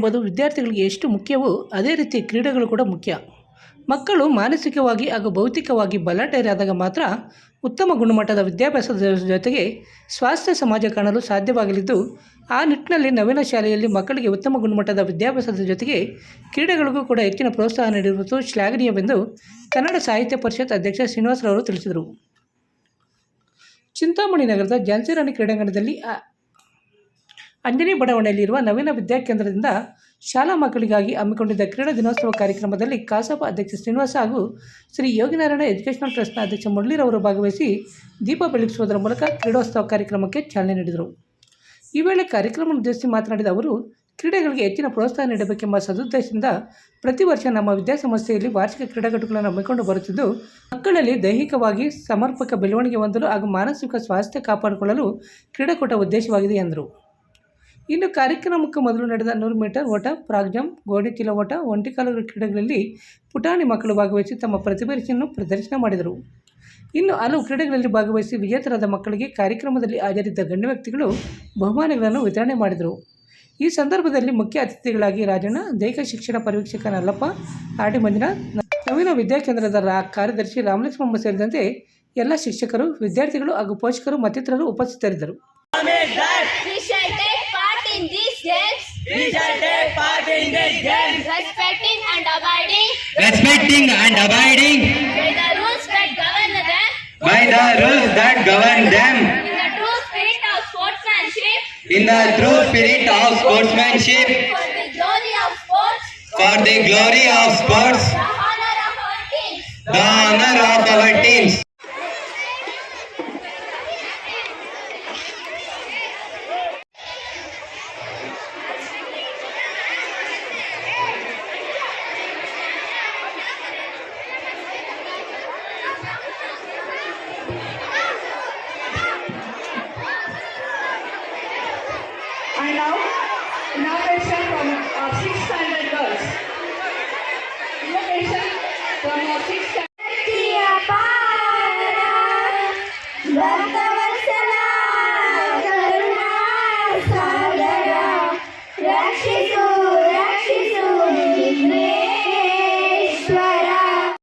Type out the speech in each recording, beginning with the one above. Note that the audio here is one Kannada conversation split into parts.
ಎಂಬುದು ವಿದ್ಯಾರ್ಥಿಗಳಿಗೆ ಎಷ್ಟು ಮುಖ್ಯವೋ ಅದೇ ರೀತಿ ಕ್ರೀಡೆಗಳು ಕೂಡ ಮುಖ್ಯ. ಮಕ್ಕಳು ಮಾನಸಿಕವಾಗಿ ಹಾಗೂ ಭೌತಿಕವಾಗಿ ಬಲಾಢ್ಯರಾದಾಗ ಮಾತ್ರ ಉತ್ತಮ ಗುಣಮಟ್ಟದ ವಿದ್ಯಾಭ್ಯಾಸದ ಜೊತೆಗೆ ಸ್ವಾಸ್ಥ್ಯ ಸಮಾಜ ಕಾಣಲು ಸಾಧ್ಯವಾಗಲಿದ್ದು, ಆ ನಿಟ್ಟಿನಲ್ಲಿ ನವೀನ ಶಾಲೆಯಲ್ಲಿ ಮಕ್ಕಳಿಗೆ ಉತ್ತಮ ಗುಣಮಟ್ಟದ ವಿದ್ಯಾಭ್ಯಾಸದ ಜೊತೆಗೆ ಕ್ರೀಡೆಗಳಿಗೂ ಕೂಡ ಹೆಚ್ಚಿನ ಪ್ರೋತ್ಸಾಹ ನೀಡಿರುವುದು ಶ್ಲಾಘನೀಯವೆಂದು ಕನ್ನಡ ಸಾಹಿತ್ಯ ಪರಿಷತ್ ಅಧ್ಯಕ್ಷ ಶ್ರೀನಿವಾಸರವರು ತಿಳಿಸಿದರು. ಚಿಂತಾಮಣಿ ನಗರದ ಝಾನ್ಸಿ ರಾಣಿ ಕ್ರೀಡಾಂಗಣದಲ್ಲಿ ಅಂಜನಿ ಬಡಾವಣೆಯಲ್ಲಿರುವ ನವೀನ ವಿದ್ಯಾಕೇಂದ್ರದಿಂದ ಶಾಲಾ ಮಕ್ಕಳಿಗಾಗಿ ಹಮ್ಮಿಕೊಂಡಿದ್ದ ಕ್ರೀಡಾ ದಿನೋತ್ಸವ ಕಾರ್ಯಕ್ರಮದಲ್ಲಿ ಕಸಾಪ ಅಧ್ಯಕ್ಷ ಶ್ರೀನಿವಾಸ ಹಾಗೂ ಶ್ರೀ ಯೋಗಿನಾರಾಯಣ ಎಜುಕೇಶನಲ್ ಟ್ರಸ್ಟ್ನ ಅಧ್ಯಕ್ಷ ಮುರಳೀರವರು ಭಾಗವಹಿಸಿ ದೀಪ ಬೆಳಗಿಸುವುದರ ಮೂಲಕ ಕ್ರೀಡೋತ್ಸವ ಕಾರ್ಯಕ್ರಮಕ್ಕೆ ಚಾಲನೆ ನೀಡಿದರು. ಈ ವೇಳೆ ಕಾರ್ಯಕ್ರಮ ಉದ್ದೇಶಿಸಿ ಮಾತನಾಡಿದ ಅವರು, ಕ್ರೀಡೆಗಳಿಗೆ ಹೆಚ್ಚಿನ ಪ್ರೋತ್ಸಾಹ ನೀಡಬೇಕೆಂಬ ಸದುದ್ದೇಶದಿಂದ ಪ್ರತಿ ವರ್ಷ ನಮ್ಮ ವಿದ್ಯಾಸಂಸ್ಥೆಯಲ್ಲಿ ವಾರ್ಷಿಕ ಕ್ರೀಡಾಕೂಟಗಳನ್ನು ಹಮ್ಮಿಕೊಂಡು ಬರುತ್ತಿದ್ದು, ಮಕ್ಕಳಲ್ಲಿ ದೈಹಿಕವಾಗಿ ಸಮರ್ಪಕ ಬೆಳವಣಿಗೆ ಹೊಂದಲು ಹಾಗೂ ಮಾನಸಿಕ ಸ್ವಾಸ್ಥ್ಯ ಕಾಪಾಡಿಕೊಳ್ಳಲು ಕ್ರೀಡಾಕೂಟ ಉದ್ದೇಶವಾಗಿದೆ ಎಂದರು. ಇನ್ನು ಕಾರ್ಯಕ್ರಮಕ್ಕೆ ಮೊದಲು ನಡೆದ ನೂರು ಮೀಟರ್ ಓಟ, ಪ್ರಾಗ್ ಜಂಪ್, ಗೋಡೆ ಚೀಲ ಓಟ ಒಂಟಿಕಾಲು ಕ್ರೀಡೆಗಳಲ್ಲಿ ಪುಟಾಣಿ ಮಕ್ಕಳು ಭಾಗವಹಿಸಿ ತಮ್ಮ ಪ್ರತಿಭೆಯನ್ನು ಪ್ರದರ್ಶನ ಮಾಡಿದರು. ಇನ್ನು ಹಲವು ಕ್ರೀಡೆಗಳಲ್ಲಿ ಭಾಗವಹಿಸಿ ವಿಜೇತರಾದ ಮಕ್ಕಳಿಗೆ ಕಾರ್ಯಕ್ರಮದಲ್ಲಿ ಹಾಜರಿದ್ದ ಗಣ್ಯ ವ್ಯಕ್ತಿಗಳು ಬಹುಮಾನಗಳನ್ನು ವಿತರಣೆ ಮಾಡಿದರು. ಈ ಸಂದರ್ಭದಲ್ಲಿ ಮುಖ್ಯ ಅತಿಥಿಗಳಾಗಿ ರಾಜಣ್ಣ ದೈಹಿಕ ಶಿಕ್ಷಣ ಪರಿವೀಕ್ಷಕ ನಲ್ಲಪ್ಪ ಆರ್ಡಿ ಮಂಜುನಾಥ್, ನವೀನ ವಿದ್ಯಾಕೇಂದ್ರದ ರಾ ಕಾರ್ಯದರ್ಶಿ ರಾಮಲಕ್ಷ್ಮಮ್ಮ ಸೇರಿದಂತೆ ಎಲ್ಲ ಶಿಕ್ಷಕರು, ವಿದ್ಯಾರ್ಥಿಗಳು ಹಾಗೂ ಪೋಷಕರು ಮತ್ತಿತರರು ಉಪಸ್ಥಿತರಿದ್ದರು. In We shall take part in this game, respecting and abiding. Respecting and abiding. By the rules that govern them. By the rules that govern them. In the true spirit of sportsmanship. In the true spirit of sportsmanship. For the glory of sports, for the glory of sports, the honor of our teams. the honor of our teams. And now, inauguration from uh, 6th standard girls. Inauguration from 6th standard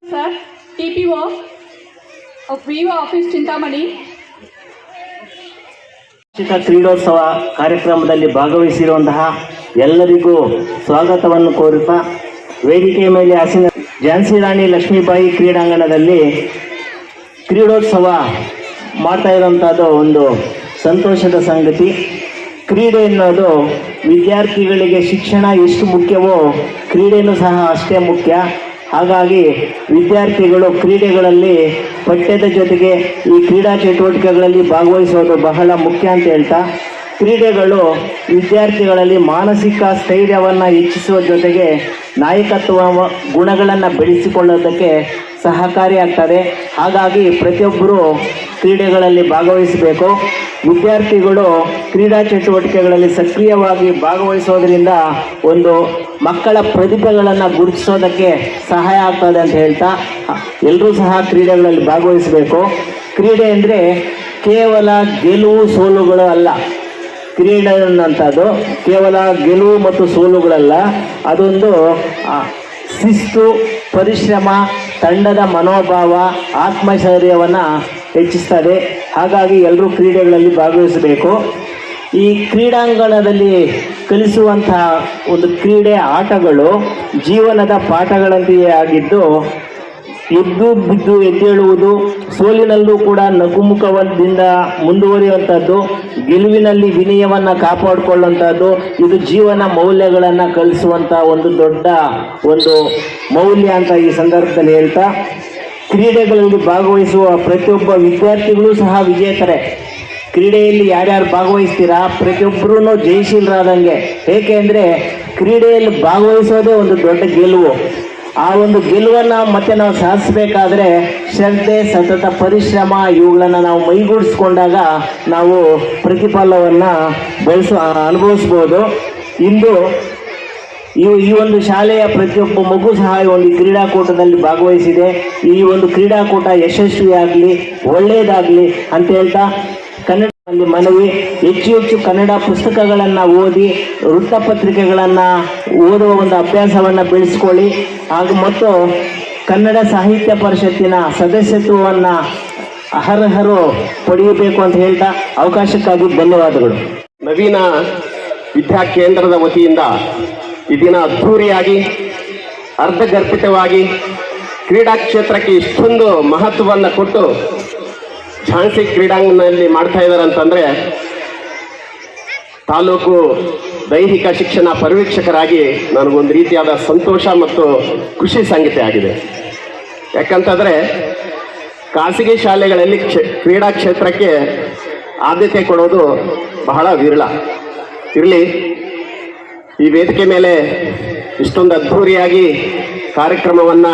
Sir, of Viva Office Chintamani ಕ್ರೀಡೋತ್ಸವ ಕಾರ್ಯಕ್ರಮದಲ್ಲಿ ಭಾಗವಹಿಸಿರುವಂತಹ ಎಲ್ಲರಿಗೂ ಸ್ವಾಗತವನ್ನು ಕೋರುತ್ತಾ ವೇದಿಕೆಯ ಮೇಲೆ ಹಸಿನ ಝಾನ್ಸಿ ರಾಣಿ ಲಕ್ಷ್ಮೀಬಾಯಿ ಕ್ರೀಡಾಂಗಣದಲ್ಲಿ ಕ್ರೀಡೋತ್ಸವ ಮಾಡ್ತಾ ಇರುವಂಥದ್ದು ಒಂದು ಸಂತೋಷದ ಸಂಗತಿ. ಕ್ರೀಡೆ ಎನ್ನುವುದು ವಿದ್ಯಾರ್ಥಿಗಳಿಗೆ ಶಿಕ್ಷಣ ಎಷ್ಟು ಮುಖ್ಯವೋ ಕ್ರೀಡೆಯೂ ಸಹ ಅಷ್ಟೇ ಮುಖ್ಯ. ಹಾಗಾಗಿ ವಿದ್ಯಾರ್ಥಿಗಳು ಕ್ರೀಡೆಗಳಲ್ಲಿ ಪಠ್ಯದ ಜೊತೆಗೆ ಈ ಕ್ರೀಡಾ ಚಟುವಟಿಕೆಗಳಲ್ಲಿ ಭಾಗವಹಿಸೋದು ಬಹಳ ಮುಖ್ಯ ಅಂತ ಹೇಳ್ತಾ, ಕ್ರೀಡೆಗಳು ವಿದ್ಯಾರ್ಥಿಗಳಲ್ಲಿ ಮಾನಸಿಕ ಸ್ಥೈರ್ಯವನ್ನು ಹೆಚ್ಚಿಸುವ ಜೊತೆಗೆ ನಾಯಕತ್ವ ಗುಣಗಳನ್ನು ಬೆಳೆಸಿಕೊಳ್ಳೋದಕ್ಕೆ ಸಹಕಾರಿಯಾಗ್ತದೆ ಹಾಗಾಗಿ ಪ್ರತಿಯೊಬ್ಬರು ಕ್ರೀಡೆಗಳಲ್ಲಿ ಭಾಗವಹಿಸಬೇಕು. ವಿದ್ಯಾರ್ಥಿಗಳು ಕ್ರೀಡಾ ಚಟುವಟಿಕೆಗಳಲ್ಲಿ ಸಕ್ರಿಯವಾಗಿ ಭಾಗವಹಿಸೋದ್ರಿಂದ ಒಂದು ಮಕ್ಕಳ ಪ್ರತಿಭೆಗಳನ್ನು ಗುರುತಿಸೋದಕ್ಕೆ ಸಹಾಯ ಆಗ್ತದೆ ಅಂತ ಹೇಳ್ತಾ ಎಲ್ಲರೂ ಸಹ ಕ್ರೀಡೆಗಳಲ್ಲಿ ಭಾಗವಹಿಸಬೇಕು. ಕ್ರೀಡೆ ಅಂದರೆ ಕೇವಲ ಗೆಲುವು ಸೋಲುಗಳು ಅಲ್ಲ. ಕ್ರೀಡೆ ಅನ್ನೋಂಥದ್ದು ಕೇವಲ ಗೆಲುವು ಮತ್ತು ಸೋಲುಗಳಲ್ಲ. ಅದೊಂದು ಶಿಸ್ತು, ಪರಿಶ್ರಮ, ತಂಡದ ಮನೋಭಾವ, ಆತ್ಮಶೌರ್ಯವನ್ನು ಹೆಚ್ಚಿಸ್ತದೆ ಹಾಗಾಗಿ ಎಲ್ಲರೂ ಕ್ರೀಡೆಗಳಲ್ಲಿ ಭಾಗವಹಿಸಬೇಕು. ಈ ಕ್ರೀಡಾಂಗಣದಲ್ಲಿ ಕಲಿಸುವಂತಹ ಒಂದು ಕ್ರೀಡೆ ಆಟಗಳು ಜೀವನದ ಪಾಠಗಳಂತೆಯೇ ಆಗಿದ್ದು, ಎದ್ದು ಬಿದ್ದು ಎದ್ದೇಳುವುದು, ಸೋಲಿನಲ್ಲೂ ಕೂಡ ನಗುಮುಖದಿಂದ ಮುಂದುವರಿಯುವಂಥದ್ದು, ಗೆಲುವಿನಲ್ಲಿ ವಿನಯವನ್ನು ಕಾಪಾಡಿಕೊಳ್ಳುವಂಥದ್ದು, ಇದು ಜೀವನ ಮೌಲ್ಯಗಳನ್ನು ಕಲಿಸುವಂಥ ಒಂದು ದೊಡ್ಡ ಒಂದು ಮೌಲ್ಯ ಅಂತ ಈ ಸಂದರ್ಭದಲ್ಲಿ ಹೇಳ್ತಾ ಕ್ರೀಡೆಗಳಲ್ಲಿ ಭಾಗವಹಿಸುವ ಪ್ರತಿಯೊಬ್ಬ ವಿದ್ಯಾರ್ಥಿಗಳು ಸಹ ವಿಜೇತರೆ. ಕ್ರೀಡೆಯಲ್ಲಿ ಯಾರ್ಯಾರು ಭಾಗವಹಿಸ್ತೀರಾ? ಪ್ರತಿಯೊಬ್ಬರೂ ಜಯಶೀಲರಾದಂಗೆ. ಏಕೆ ಅಂದರೆ ಕ್ರೀಡೆಯಲ್ಲಿ ಭಾಗವಹಿಸೋದೇ ಒಂದು ದೊಡ್ಡ ಗೆಲುವು. ಆ ಒಂದು ಗೆಲುವನ್ನು ಮತ್ತೆ ನಾವು ಸಾಧಿಸಬೇಕಾದ್ರೆ ಶ್ರದ್ಧೆ, ಸತತ ಪರಿಶ್ರಮ, ಇವುಗಳನ್ನು ನಾವು ಮೈಗೂಡಿಸ್ಕೊಂಡಾಗ ನಾವು ಪ್ರತಿಫಲವನ್ನು ಬೆಳೆಸ ಅನುಭವಿಸ್ಬೋದು. ಇಂದು ಈ ಈ ಒಂದು ಶಾಲೆಯ ಪ್ರತಿಯೊಬ್ಬ ಮಗು ಸಹ ಈ ಒಂದು ಕ್ರೀಡಾಕೂಟದಲ್ಲಿ ಭಾಗವಹಿಸಿದೆ. ಈ ಒಂದು ಕ್ರೀಡಾಕೂಟ ಯಶಸ್ವಿಯಾಗಲಿ, ಒಳ್ಳೆಯದಾಗಲಿ ಅಂತ ಹೇಳ್ತಾ ಕನ್ನಡ ಮನವಿ. ಹೆಚ್ಚು ಹೆಚ್ಚು ಕನ್ನಡ ಪುಸ್ತಕಗಳನ್ನು ಓದಿ, ವೃತ್ತಪತ್ರಿಕೆಗಳನ್ನು ಓದುವ ಒಂದು ಅಭ್ಯಾಸವನ್ನು ಬೆಳೆಸ್ಕೊಳ್ಳಿ. ಹಾಗೂ ಮತ್ತು ಕನ್ನಡ ಸಾಹಿತ್ಯ ಪರಿಷತ್ತಿನ ಸದಸ್ಯತ್ವವನ್ನು ಅರ್ಹರು ಪಡೆಯಬೇಕು ಅಂತ ಹೇಳ್ತಾ ಅವಕಾಶಕ್ಕಾಗಿ ಧನ್ಯವಾದಗಳು. ನವೀನ ವಿದ್ಯಾ ಕೇಂದ್ರದ ವತಿಯಿಂದ ಈ ದಿನ ಅದ್ಧೂರಿಯಾಗಿ, ಅರ್ಧಗರ್ಭಿತವಾಗಿ ಕ್ರೀಡಾ ಕ್ಷೇತ್ರಕ್ಕೆ ಇಷ್ಟೊಂದು ಮಹತ್ವವನ್ನು ಕೊಟ್ಟು ಝಾನ್ಸಿ ಕ್ರೀಡಾಂಗಣದಲ್ಲಿ ಮಾಡ್ತಾ ಇದ್ದಾರೆ ಅಂತಂದರೆ ತಾಲೂಕು ದೈಹಿಕ ಶಿಕ್ಷಣ ಪರಿವೀಕ್ಷಕರಾಗಿ ನನಗೊಂದು ರೀತಿಯಾದ ಸಂತೋಷ ಮತ್ತು ಖುಷಿ ಸಂಗತಿ ಆಗಿದೆ. ಯಾಕಂತಂದರೆ ಖಾಸಗಿ ಶಾಲೆಗಳಲ್ಲಿ ಕ್ಷೇ, ಕ್ರೀಡಾ ಕ್ಷೇತ್ರಕ್ಕೆ ಆದ್ಯತೆ ಕೊಡೋದು ಬಹಳ ವಿರಳ. ಇರಲಿ ಈ ವೇದಿಕೆ ಮೇಲೆ ಇಷ್ಟೊಂದು ಅದ್ಧೂರಿಯಾಗಿ ಕಾರ್ಯಕ್ರಮವನ್ನು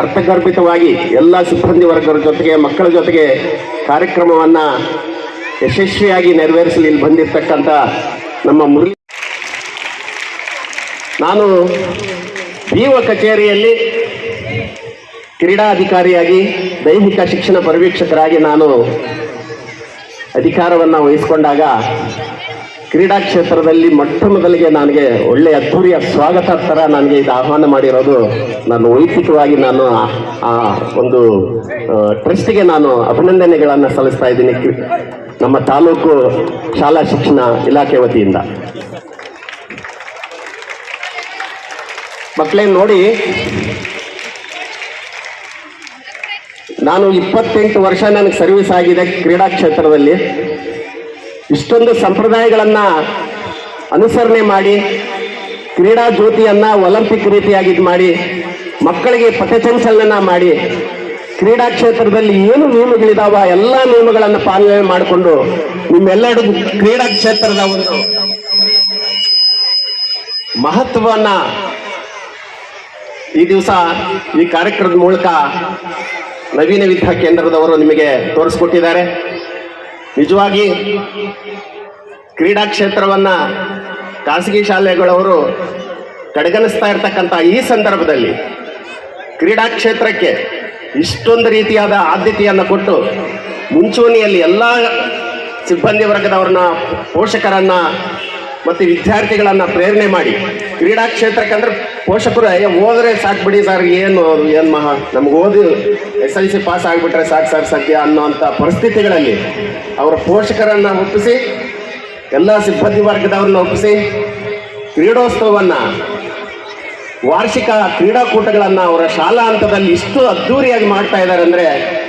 ಅರ್ಥಗರ್ಭಿತವಾಗಿ ಎಲ್ಲ ಸಿಬ್ಬಂದಿ ವರ್ಗದ ಜೊತೆಗೆ, ಮಕ್ಕಳ ಜೊತೆಗೆ ಕಾರ್ಯಕ್ರಮವನ್ನು ಯಶಸ್ವಿಯಾಗಿ ನೆರವೇರಿಸಲು ಇಲ್ಲಿ ಬಂದಿರತಕ್ಕಂಥ ನಮ್ಮ ಮುರಳಿ. ನಾನು ಜೀವ ಕಚೇರಿಯಲ್ಲಿ ಕ್ರೀಡಾಧಿಕಾರಿಯಾಗಿ, ದೈಹಿಕ ಶಿಕ್ಷಣ ಪರಿವೀಕ್ಷಕರಾಗಿ ನಾನು ಅಧಿಕಾರವನ್ನು ವಹಿಸಿಕೊಂಡಾಗ ಕ್ರೀಡಾ ಕ್ಷೇತ್ರದಲ್ಲಿ ಮೊಟ್ಟ ಮೊದಲಿಗೆ ನನಗೆ ಒಳ್ಳೆಯ ಅದ್ಧೂರಿಯ ಸ್ವಾಗತ ಥರ ನನಗೆ ಇದು ಆಹ್ವಾನ ಮಾಡಿರೋದು ನಾನು ವೈಯಕ್ತಿಕವಾಗಿ ನಾನು ಆ- ಒಂದು ಟ್ರಸ್ಟ್ಗೆ ನಾನು ಅಭಿನಂದನೆಗಳನ್ನು ಸಲ್ಲಿಸ್ತಾ ಇದ್ದೀನಿ ನಮ್ಮ ತಾಲೂಕು ಶಾಲಾ ಶಿಕ್ಷಣ ಇಲಾಖೆ ವತಿಯಿಂದ. ಮಕ್ಕಳೇ ನೋಡಿ, ನಾನು ಇಪ್ಪತ್ತೆಂಟು ವರ್ಷ ನನಗೆ ಸರ್ವಿಸ್ ಆಗಿದೆ ಕ್ರೀಡಾ ಕ್ಷೇತ್ರದಲ್ಲಿ ಇಷ್ಟೊಂದು ಸಂಪ್ರದಾಯಗಳನ್ನ ಅನುಸರಣೆ ಮಾಡಿ, ಕ್ರೀಡಾ ಜ್ಯೋತಿಯನ್ನ ಒಲಿಂಪಿಕ್ ರೀತಿಯಾಗಿ ಮಾಡಿ, ಮಕ್ಕಳಿಗೆ ಪಥಚಂಚಲನ ಮಾಡಿ, ಕ್ರೀಡಾ ಕ್ಷೇತ್ರದಲ್ಲಿ ಏನು ನಿಯಮಗಳಿದಾವ, ಎಲ್ಲ ನಿಯಮಗಳನ್ನು ಪಾಲನೆ ಮಾಡಿಕೊಂಡು ನಿಮ್ಮೆಲ್ಲರೂ ಕ್ರೀಡಾ ಕ್ಷೇತ್ರದ ಒಂದು ಮಹತ್ವವನ್ನ ಈ ದಿವಸ ಈ ಕಾರ್ಯಕ್ರಮದ ಮೂಲಕ ನವೀನ ವಿದ್ಯಾ ಕೇಂದ್ರದವರು ನಿಮಗೆ ತೋರಿಸ್ಕೊಟ್ಟಿದ್ದಾರೆ. ನಿಜವಾಗಿ ಕ್ರೀಡಾ ಕ್ಷೇತ್ರವನ್ನ ಖಾಸಗಿ ಶಾಲೆಗಳವರು ಕಡೆಗಣಿಸ್ತಾ ಇರ್ತಕ್ಕಂಥ ಈ ಸಂದರ್ಭದಲ್ಲಿ ಕ್ರೀಡಾ ಕ್ಷೇತ್ರಕ್ಕೆ ಇಷ್ಟೊಂದು ರೀತಿಯಾದ ಆದ್ಯತೆಯನ್ನು ಕೊಟ್ಟು ಮುಂಚೂಣಿಯಲ್ಲಿ ಎಲ್ಲ ಸಿಬ್ಬಂದಿ ವರ್ಗದವ್ರನ್ನ ಪೋಷಕರನ್ನ ಮತ್ತು ವಿದ್ಯಾರ್ಥಿಗಳನ್ನ ಪ್ರೇರಣೆ ಮಾಡಿ ಕ್ರೀಡಾ ಕ್ಷೇತ್ರಕ್ಕೆ ಅಂದ್ರೆ ಪೋಷಕರು ಅಯ್ಯ ಹೋದ್ರೆ ಸಾಕು ಬಿಡಿ ಸರ್ ಏನು ಏನು ಮಹಾ? ನಮ್ಗೆ ಓದಿ ಎಸ್ ಎಲ್ ಸಿ ಪಾಸ್ ಆಗಿಬಿಟ್ರೆ ಸಾಕು ಸರ್ ಸದ್ಯ ಅನ್ನೋಂಥ ಪರಿಸ್ಥಿತಿಗಳಲ್ಲಿ ಅವರ ಪೋಷಕರನ್ನ ಒಪ್ಪಿಸಿ, ಎಲ್ಲ ಸಿಬ್ಬಂದಿ ವರ್ಗದವ್ರನ್ನ ಒಪ್ಪಿಸಿ, ಕ್ರೀಡೋತ್ಸವವನ್ನು, ವಾರ್ಷಿಕ ಕ್ರೀಡಾಕೂಟಗಳನ್ನು ಅವರ ಶಾಲಾ ಹಂತದಲ್ಲಿ ಇಷ್ಟು ಅದ್ಧೂರಿಯಾಗಿ ಮಾಡ್ತಾ ಇದ್ದಾರೆ ಅಂದರೆ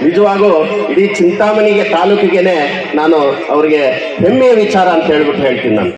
ನಿಜವಾಗೂ ಇಡೀ ಚಿಂತಾಮಣಿಗೆ ತಾಲೂಕಿಗೆನೆ ನಾನು ಅವರಿಗೆ ಹೆಮ್ಮೆಯ ವಿಚಾರ ಅಂತ ಹೇಳ್ಬಿಟ್ಟು ಹೇಳ್ತೀನಿ ನಾನು.